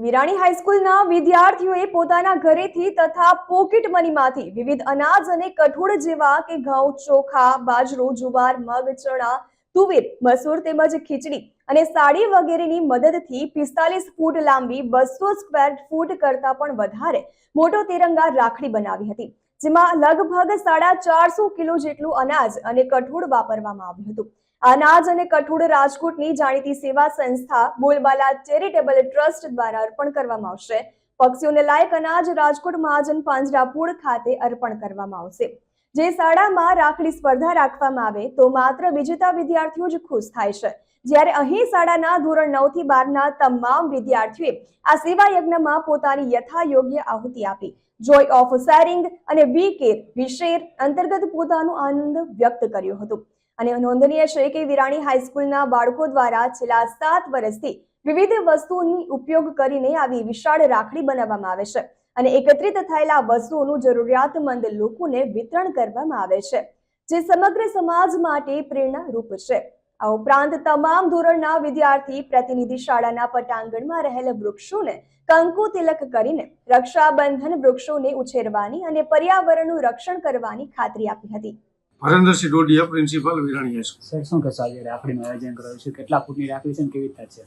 વિરાણી હાઈસ્કૂલના વિદ્યાર્થીઓએ પોતાના ઘરેથી તથા પોકેટ મનીમાંથી વિવિધ અનાજ અને કઠોળ જેવા કે ઘઉં, ચોખા, બાજરો, જુવાર, મગ, ચણા, તુવેર, મસૂર તેમજ ખીચડી અને સાડી વગેરેની મદદથી પિસ્તાલીસ ફૂટ લાંબી બસો સ્ક્વેર ફૂટ કરતાં પણ વધારે મોટો તિરંગા રાખડી બનાવી હતી, જેમાં લગભગ સાડા ચારસો કિલો જેટલું અનાજ અને કઠોળ વાપરવામાં આવ્યું હતું. અનાજ અને કઠોળ રાજકોટની જાણીતી સેવા સંસ્થા બોલબાલા ચેરિટેબલ ટ્રસ્ટ દ્વારા અર્પણ કરવામાં આવશે. પક્ષીઓને લાયક અનાજ રાજકોટ મહાજન પાંજરાપુર ખાતે અર્પણ કરવામાં આવશે. જે શાળામાં રાખડી સ્પર્ધા રાખવામાં આવે તો માત્ર વિજેતા વિદ્યાર્થીઓ જ ખુશ થાય છે. જ્યારે અહીં શાળાના ધોરણ નવથી બારના તમામ વિદ્યાર્થીઓએ આ સેવા યજ્ઞમાં પોતાની યથાયોગ્ય આહુતિ આપી. જોય ઓફ શેરિંગ અને વી કેર વિશેર અંતર્ગત પોતાનો આનંદ વ્યક્ત કર્યો હતો. અને નોંધનીય છે કે વિરાણી હાઈસ્કૂલના બાળકો દ્વારા છેલ્લા સાત વર્ષથી વિવિધ વસ્તુઓની ઉપયોગ કરીને આવી વિશાળ રાખડી બનાવવામાં આવે છે અને એકત્રિત થયેલા વસ્તુઓનું જરૂરિયાતમંદ લોકોને વિતરણ કરવામાં આવે છે, જે સમગ્ર સમાજ માટે પ્રેરણારૂપ છે. આ ઉપરાંત તમામ ધોરણના વિદ્યાર્થી પ્રતિનિધિ શાળાના પટાંગણમાં રહેલ વૃક્ષોને કંકુ તિલક કરીને રક્ષાબંધન વૃક્ષોને ઉછેરવાની અને પર્યાવરણનું રક્ષણ કરવાની ખાતરી આપી હતી. Harendrasinh Dodiya principal Virani high school sir શું કહેશો આજે રાખડીનું આયોજન કરાયું છે? કેટલા ફૂટની રાખડી છે કેવી રીતે છે?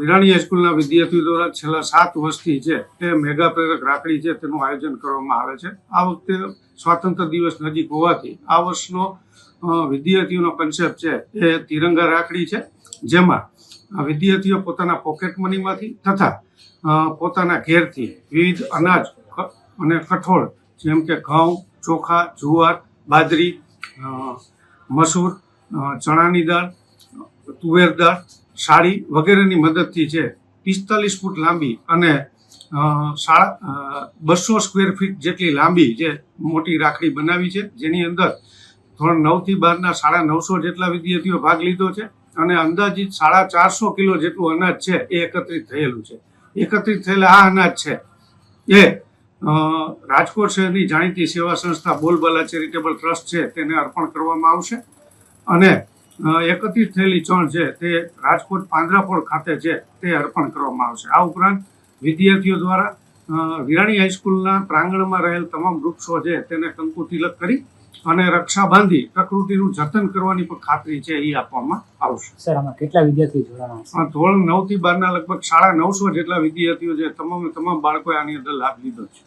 વિરાણી હાઈસ્કૂલના વિદ્યાર્થીઓ દ્વારા છેલ્લા સાત વર્ષથી છે તે મેગા પ્રેરક રાખડી છે તેનું આયોજન કરવામાં આવે છે. આ વખતે સ્વાતંત્ર્ય દિવસ નજીક હોવાથી આ વર્ષનો વિદ્યાર્થીઓનો કન્સેપ્ટ છે એ તિરંગા રાખડી છે જેમાં વિદ્યાર્થીઓ પોતાના પોકેટ મનીમાંથી તથા પોતાના ઘેરથી વિવિધ અનાજ અને કઠોળ જેમ કે ઘઉં ચોખા જુવાર બાજરી મસૂર ચણાની દાળ, તુવેર દાળ સાડી વગેરેની મદદથી છે. પિસ્તાલીસ ફૂટ લાંબી અને સાડા બસો સ્ક્વેર ફીટ જેટલી લાંબી જે મોટી રાખડી બનાવી છે, જેની અંદર ધોરણ નવથી બારના સાડા નવસો જેટલા વિદ્યાર્થીઓ ભાગ લીધો છે અને અંદાજિત સાડા ચારસો કિલો જેટલું અનાજ છે એ એકત્રિત થયેલું છે. એકત્રિત થયેલા આ અનાજ છે એ રાજકોટ શહેરની જાણીતી સેવા સંસ્થા બોલબાલા ચેરિટેબલ ટ્રસ્ટ છે તેને અર્પણ કરવામાં આવશે. અને એકત્રિત થયેલી ચણ છે તે રાજકોટ પાંજરાપોળ ખાતે છે તે અર્પણ કરવામાં આવશે. આ ઉપરાંત વિદ્યાર્થીઓ દ્વારા વિરાણી હાઈસ્કૂલના પ્રાંગણમાં રહેલ તમામ વૃક્ષો છે તેને કંકુ તિલક કરી અને રક્ષા બાંધી પ્રકૃતિનું જતન કરવાની પણ ખાતરી છે એ આપવામાં આવશે. સર આમાં કેટલા વિદ્યાર્થીઓ જોડાણા ધોરણ નવથી બારના લગભગ સાડા નવસો જેટલા વિદ્યાર્થીઓ છે તમામે તમામ બાળકોએ આની અંદર લાભ લીધો છે.